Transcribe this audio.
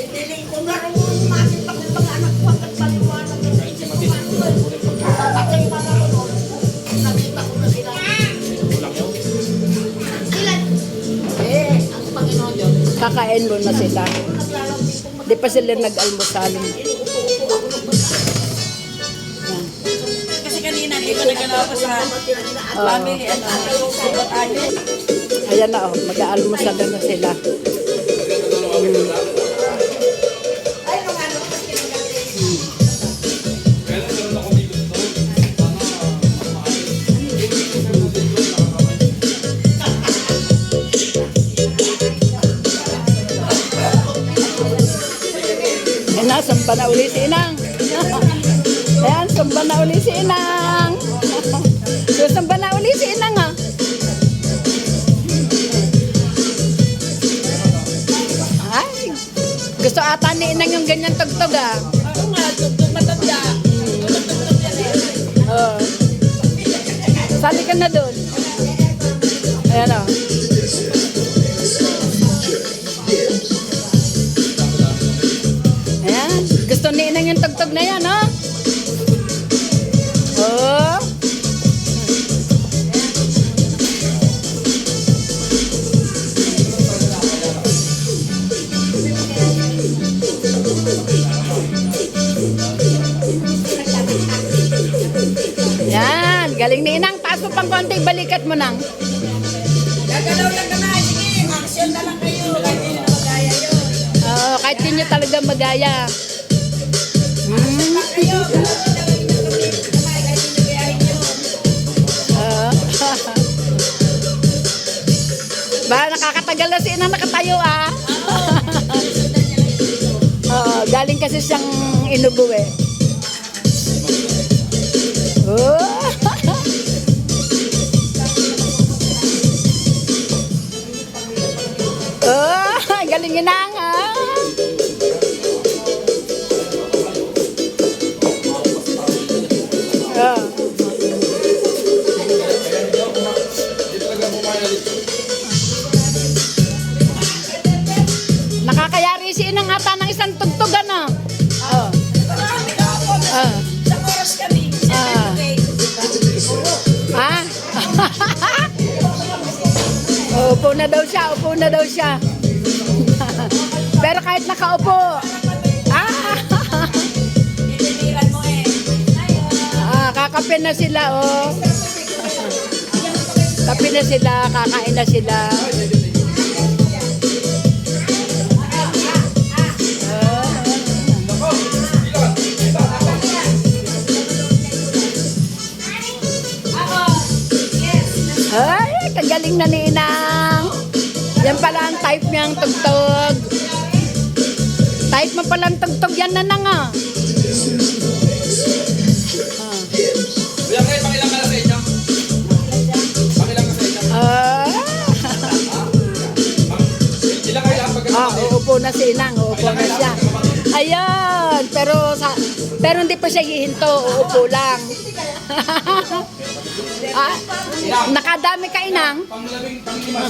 Hindi ko na rin mga anak ko at paliwanag isip ko. Na. Nakita ko na sila. Sila. Eh, ang Panginoon. Kakain mo na sila. Di pa sila nag-almusal. Kasi kanina, di ba nagalaw ko sa family, ano, subat tayo. Ayan na oh, mag-aalmusal na sila. Samba na uli si Inang. Ayan, samba na uli si Inang. So, samba na uli si Inang ah. Ay, gusto ata ni Inang yung ganyan tugtog ah. Ako nga, tugtog matanda. Sali ka na doon. Ayan oh. Gusto ni Inang yung tugtog na yan, oh. Oh. Yan. Galing ni Inang. Taas mo pang konti. Balikat mo nang. Gagalaw lang ka na. Sige, action na lang kayo. Kahit hindi na magaya yun. Oo, kahit di nyo talaga magaya. ba, nakakatagal na si Inang nakatayo ah. Oo, galing kasi siyang inubo eh. Oh. oh, galing Inang Nakakayari si Inang ata ng isang tugtugan na. Ako. Ah. Sa oras kami. Ah. Ha? upo na daw siya, upo na daw siya. Pero kahit nakaupo, ah, ah kakape na sila, oh. Kape na sila, kakain na sila. Ay, kagaling na ni Inang. Yan pala ang type niyang tugtog. Type mo palang tugtog yan na nang ah. Kuya, kayo, pakilang ka na sa inyo. Pakilang ka sa inyo. Ah, Ilang kayo ang pagkakita? ah, uupo na si Inang, uupo na siya. Ayan, pero sa pero hindi pa siya hihinto, uupo lang. Ah, nakadami ka Inang? Panglaming, panglima